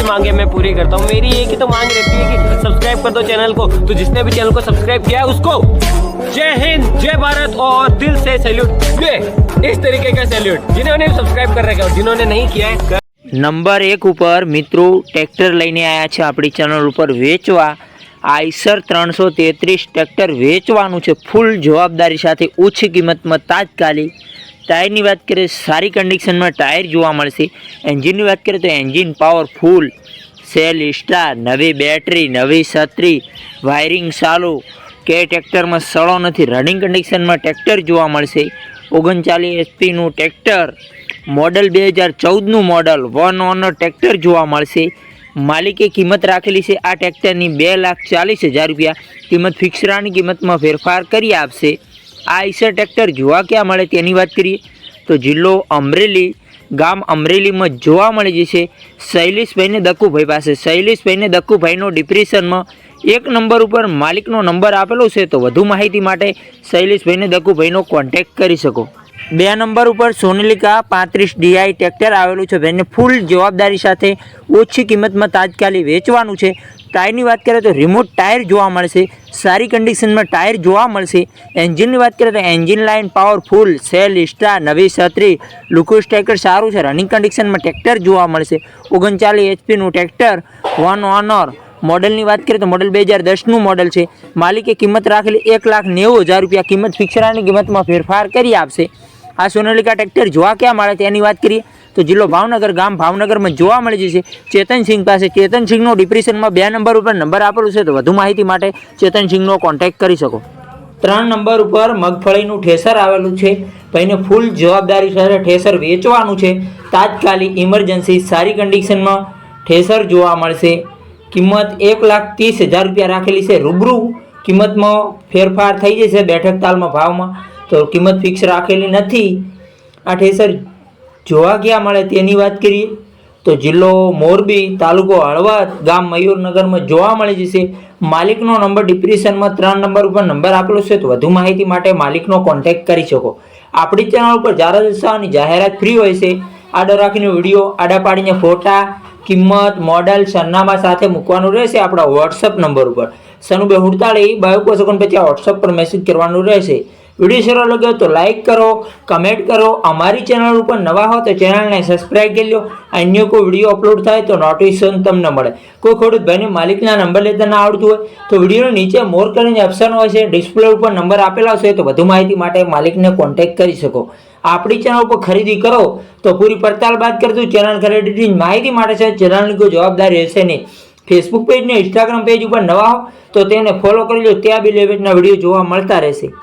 सबकी मांगे मैं पूरी करता हूँ मेरी एक ही तो मांग रहती है कि सब्सक्राइब कर दो चैनल को तो जिसने भी चैनल को सब्सक्राइब किया है उसको जय हिंद जय भारत और दिल से सैल्यूट ये इस तरीके का सैल्यूट जिन्होंने सब्सक्राइब कर रखा है और जिन्होंने नहीं किया है નંબર એક ઉપર મિત્રો ટ્રેક્ટર લઈને આવ્યા છે આપણી ચેનલ ઉપર વેચવા આઈસર ત્રણસો તેત્રીસ ટ્રેક્ટર વેચવાનું છે ફૂલ જવાબદારી સાથે ઓછી કિંમતમાં તાત્કાલિક ટાયરની વાત કરીએ, સારી કન્ડિશનમાં ટાયર જોવા મળશે. એન્જિનની વાત કરીએ તો એન્જિન પાવરફુલ સેલ સ્ટાર નવી બેટરી નવી છત્રી વાયરિંગ ચાલુ. કે ટ્રેક્ટરમાં સળો નથી રનિંગ કન્ડિશનમાં ટ્રેક્ટર જોવા મળશે. ઓગણચાલીસ એસપીનું ટ્રેક્ટર મોડલ બે હજાર ચૌદનું મોડલ વન ઓનર ટ્રેક્ટર જોવા મળશે. માલિકે કિંમત રાખેલી છે, આ ટ્રેક્ટરની બે લાખ ચાલીસ હજાર રૂપિયા. કિંમત ફિક્સરાની કિંમતમાં ફેરફાર કરી આપશે. આ આઈસર ટ્રેક્ટર જોવા ક્યાં મળે તેની વાત કરીએ તો જિલ્લો અમરેલી, ગામ અમરેલીમાં જોવા મળી જશે શૈલેષભાઈને દક્કુભાઈ પાસે. શૈલેષભાઈને દક્કુભાઈનો ડિપ્રેશનમાં એક નંબર ઉપર માલિકનો નંબર આપેલો છે તો વધુ માહિતી માટે શૈલેષભાઈને દક્કુભાઈનો કોન્ટેક્ટ કરી શકો. બે નંબર ઉપર સોનલિકા પાંત્રીસ ડીઆઈ ટ્રેક્ટર આવેલું છે. જેને ફૂલ જવાબદારી સાથે ઓછી કિંમતમાં તાત્કાલિક વેચવાનું છે. ટાયરની વાત કરીએ તો રિમોટ ટાયર જોવા મળશે, સારી કન્ડિશનમાં ટાયર જોવા મળશે. એન્જિનની વાત કરીએ તો engine line powerful self start નવી છત્રી લુકુસ ટ્રેકર સારું છે. રનિંગ કન્ડિશનમાં ટ્રેક્ટર જોવા મળશે. ઓગણચાલીસ એચપીનું ટ્રેક્ટર વન ઓનર મોડલની વાત કરીએ તો મોડલ બે હજાર દસનું મોડલ છે. માલિકે કિંમત રાખેલી એક લાખ નેવું હજાર રૂપિયા કિંમત ફિક્સરાની કિંમતમાં ફેરફાર કરી આપશે. આ સોનાલિકા ટ્રેક્ટર જોવા ક્યાં મળે તેની વાત કરીએ તો જિલ્લો ભાવનગર, ગામ ભાવનગરમાં જોવા મળી જશે ચેતનસિંહ પાસે ચેતનસિંહનો ડિપ્રેશનમાં બે નંબર ઉપર નંબર આપેલું છે, તો વધુ માહિતી માટે ચેતનસિંહનો કોન્ટેક્ટ કરી શકો. ત્રણ નંબર ઉપર મગફળીનું ઠેસર આવેલું છે. ભાઈને ફૂલ જવાબદારી સાથે ઠેસર વેચવાનું છે. તાત્કાલિક ઇમરજન્સી સારી કન્ડિશનમાં ઠેસર જોવા મળશે. કિંમત એક લાખ ત્રીસ હજાર રૂપિયા રાખેલી છે, રૂબરૂ. કિંમતમાં ફેરફાર થઈ જશે બેઠક તાલમાં ભાવમાં. તો કિંમત ફિક્સ રાખેલી નથી. આ ઠેસર જોવા ક્યાં મળે તેની વાત કરીએ, તો જિલ્લો મોરબી તાલુકો હળવદ ગામ મયુરનગરમાં જોવા મળી જશે. માલિકનો નંબર ડિપ્રેશનમાં ત્રણ નંબર ઉપર નંબર આપેલો છે, તો વધુ માહિતી માટે માલિકનો કોન્ટેક્ટ કરી શકો. આપણી ચેનલ ઉપર જારા દર્શાવવાની જાહેરાત ફ્રી હોય છે. આડો રાખીને વીડિયો આડા પાડીને ફોટા, કિંમત મોડલ સરનામા સાથે મૂકવાનું રહેશે આપણા વોટ્સઅપ નંબર ઉપર. સનુબે હુડતાળી બાયોકો સેકન્ડ પછી આ વોટ્સઅપ પર મેસેજ કરવાનું રહેશે. વીડિયો સારો લાગ્યો તો લાઈક કરો કમેન્ટ કરો. અમારી ચેનલ ઉપર નવા હો તો ચેનલને સબસ્ક્રાઈબ કરી લો. અન્ય કોઈ વીડિયો અપલોડ થાય તો નોટિફિકેશન તમને મળે. કોઈ ખેડૂત ભાઈને માલિકના નંબર લેતા ના આવડતું હોય તો વિડીયોની નીચે મોર કરીને ઓપ્શન હોય છે. ડિસ્પ્લે ઉપર નંબર આપેલા હશે તો વધુ માહિતી માટે માલિકને કોન્ટેક્ટ કરી શકો. આપણી ચેનલ ઉપર ખરીદી કરો તો પૂરી પડતાલ બાદ કરતું ચેનલ ખરીદીની માહિતી માટે છે. ચેનલની કોઈ જવાબદારી રહેશે નહીં. ફેસબુક પેજ ને ઇન્સ્ટાગ્રામ પેજ ઉપર નવા હો તો તેને ફોલો કરી લો. ત્યાં બી લેવેટના વીડિયો જોવા મળતા રહેશે.